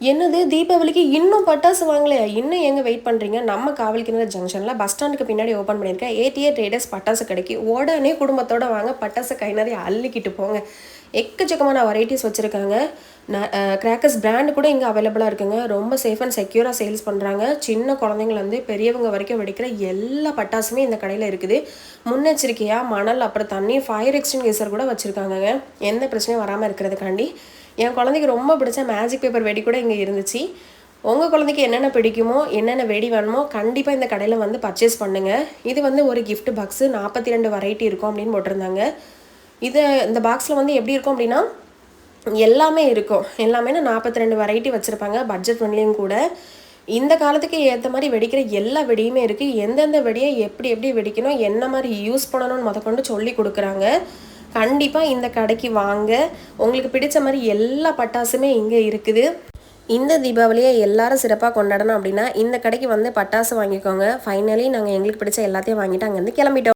என்னது தீபாவளிக்கு இன்னும் பட்டாசு வாங்கலையா? இன்னும் எங்கே வெயிட் பண்ணுறீங்க நம்ம காவலிக்கிணறு ஜங்ஷனில் பஸ் ஸ்டாண்டுக்கு பின்னாடி ஓப்பன் பண்ணியிருக்கேன். ஏடிஏ ட்ரேடர்ஸ் பட்டாசு கடைக்கு உடனே குடும்பத்தோடு வாங்க பட்டாசு கை நிறைய அள்ளிக்கிட்டு போங்க. எக்கச்சக்கமான வெரைட்டிஸ் வச்சுருக்காங்க. கிராக்கர்ஸ் பிராண்டு கூட இங்கே அவைலபிளாக இருக்குங்க. ரொம்ப சேஃப் அண்ட் செக்யூராக சேல்ஸ் பண்ணுறாங்க சின்ன குழந்தைங்கலேருந்து பெரியவங்க வரைக்கும் வெடிக்கிற எல்லா பட்டாசுமே இந்த கடையில் இருக்குது. முன்னெச்சரிக்கையாக மணல் அப்புறம் தண்ணி ஃபயர் எக்ஸ்டிங்யூசர் கூட வச்சுருக்காங்க எந்த பிரச்சனையும் வராமல் இருக்கிறதுக்காண்டி. என் குழந்தைக்கு ரொம்ப பிடிச்ச மேஜிக் பேப்பர் வெடி கூட இங்கே இருந்துச்சு. உங்கள் குழந்தைக்கு என்னென்ன பிடிக்குமோ என்னென்ன வெடி வேணுமோ கண்டிப்பாக இந்த கடையில் வந்து பர்ச்சேஸ் பண்ணுங்கள் இது வந்து ஒரு கிஃப்ட் பாக்ஸு நாற்பத்தி ரெண்டு வெரைட்டி இருக்கும் அப்படின்னு போட்டிருந்தாங்க. இது இந்த பாக்ஸில் வந்து எப்படி இருக்கும் அப்படின்னா எல்லாமே இருக்கும். எல்லாமே நாற்பத்தி ரெண்டு வெரைட்டி வச்சுருப்பாங்க பட்ஜெட் ஃப்ரெண்ட்லியும் கூட. இந்த காலத்துக்கு ஏற்ற மாதிரி வெடிக்கிற எல்லா வெடியுமே இருக்குது எந்தெந்த வெடியை எப்படி எப்படி வெடிக்கணும் என்ன மாதிரி யூஸ் பண்ணணும்னு முதக்கொண்டு சொல்லி கொடுக்குறாங்க. கண்டிப்பாக இந்த கடைக்கு வாங்க. உங்களுக்கு பிடிச்ச மாதிரி எல்லா பட்டாசுமே இங்கே இருக்குது. இந்த தீபாவளியை எல்லாரும் சிறப்பாக கொண்டாடணும் அப்படின்னா இந்த கடைக்கு வந்து பட்டாசு வாங்கிக்கோங்க. ஃபைனலி நாங்கள் எங்களுக்கு பிடிச்ச எல்லாத்தையும் வாங்கிட்டு அங்கேருந்து கிளம்பிட்டோம்.